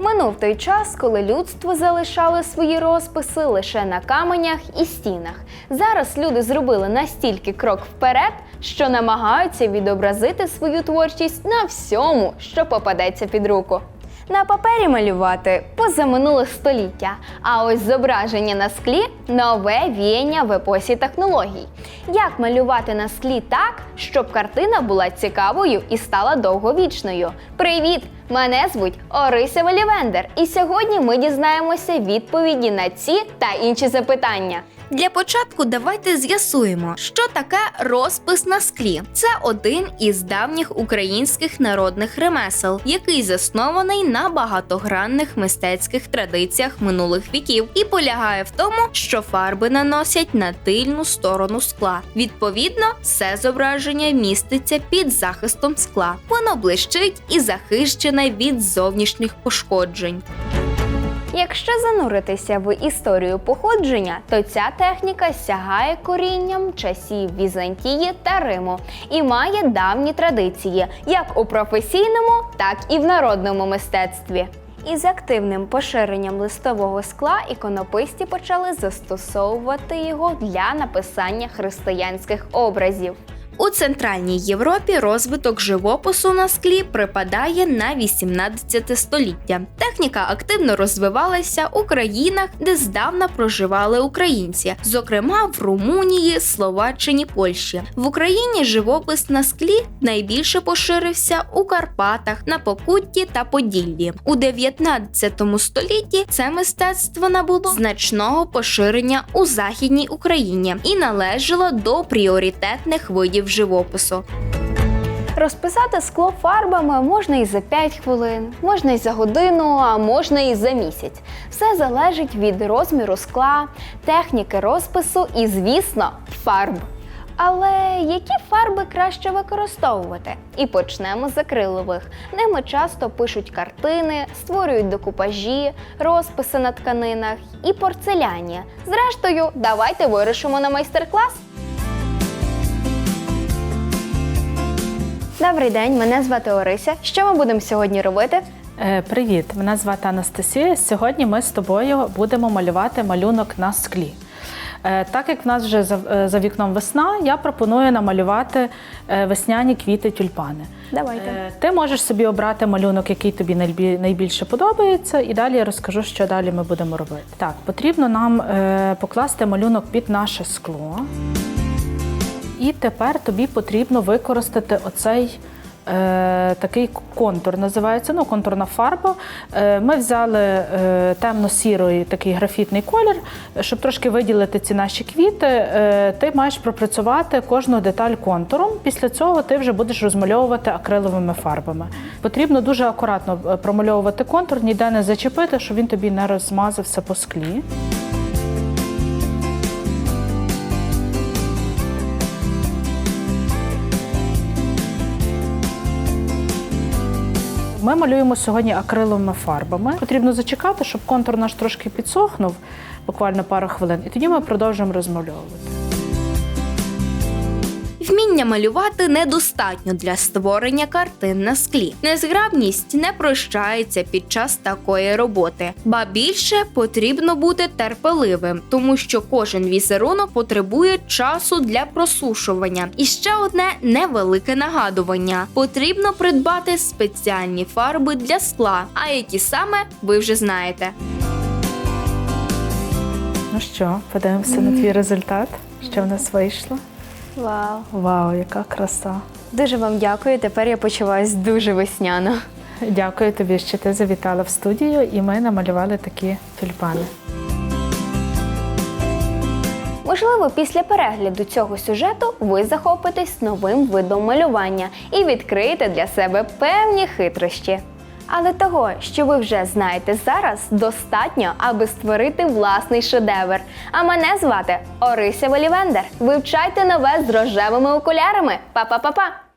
Минув той час, коли людство залишало свої розписи лише на каменях і стінах. Зараз люди зробили настільки крок вперед, що намагаються відобразити свою творчість на всьому, що попадеться під руку. На папері малювати позаминулих століття, а ось зображення на склі нове віяння в епосі технологій. Як малювати на склі так, щоб картина була цікавою і стала довговічною? Привіт! Мене звуть Орися Валівендер, і сьогодні ми дізнаємося відповіді на ці та інші запитання. Для початку давайте з'ясуємо, що таке розпис на склі. Це один із давніх українських народних ремесел, який заснований на багатогранних мистецьких традиціях минулих віків і полягає в тому, що фарби наносять на тильну сторону скла. Відповідно, все зображення міститься під захистом скла. Воно блищить і захищене від зовнішніх пошкоджень. Якщо зануритися в історію походження, то ця техніка сягає корінням часів Візантії та Риму і має давні традиції як у професійному, так і в народному мистецтві. Із активним поширенням листового скла іконописці почали застосовувати його для написання християнських образів. У Центральній Європі розвиток живопису на склі припадає на 18 століття. Техніка активно розвивалася у країнах, де здавна проживали українці, зокрема в Румунії, Словаччині, Польщі. В Україні живопис на склі найбільше поширився у Карпатах, на Покутті та Поділлі. У 19 столітті це мистецтво набуло значного поширення у Західній Україні і належало до пріоритетних видів живопису. Розписати скло фарбами можна і за 5 хвилин, можна і за годину, а можна і за місяць. Все залежить від розміру скла, техніки розпису і, звісно, фарб. Але які фарби краще використовувати? І почнемо з акрилових. Ними часто пишуть картини, створюють декупажі, розписи на тканинах і порцеляні. Зрештою, давайте вирішимо на майстер-клас. Добрий день, мене звати Орися. Що ми будемо сьогодні робити? Е, Привіт, мене звати Анастасія. Сьогодні ми з тобою будемо малювати малюнок на склі. Е, Так як в нас вже за, е, вікном весна, я пропоную намалювати весняні квіти тюльпани. Давайте. Ти можеш собі обрати малюнок, який тобі найбільше подобається, і далі я розкажу, що далі ми будемо робити. Так, потрібно нам покласти малюнок під наше скло. І тепер тобі потрібно використати оцей е, такий контур, називається ну, контурна фарба. Е, ми взяли е, темно-сірий такий графітний колір, щоб трошки виділити ці наші квіти. Е, ти маєш пропрацювати кожну деталь контуром. Після цього ти вже будеш розмальовувати акриловими фарбами. Потрібно дуже акуратно е, промальовувати контур, ніде не зачепити, щоб він тобі не розмазався по склі. Ми малюємо сьогодні акриловими фарбами. Потрібно зачекати, щоб контур наш трошки підсохнув, буквально пару хвилин, і тоді ми продовжуємо розмальовувати. Вміння малювати недостатньо для створення картин на склі. Незграбність не прощається під час такої роботи, ба більше потрібно бути терпеливим, тому що кожен візерунок потребує часу для просушування. І ще одне невелике нагадування: потрібно придбати спеціальні фарби для скла, а які саме ви вже знаєте. Ну що, подивимося на твій результат. Що в нас вийшло? Вау! Вау, яка краса! Дуже вам дякую. Тепер я почуваюсь дуже весняно. Дякую тобі, що ти завітала в студію, і ми намалювали такі тюльпани. Можливо, після перегляду цього сюжету ви захопитесь новим видом малювання і відкриєте для себе певні хитрощі. Але того, що ви вже знаєте зараз, достатньо, аби створити власний шедевр. А мене звати Орися Волівендер. Вивчайте нове з рожевими окулярами. Па-па-па-па!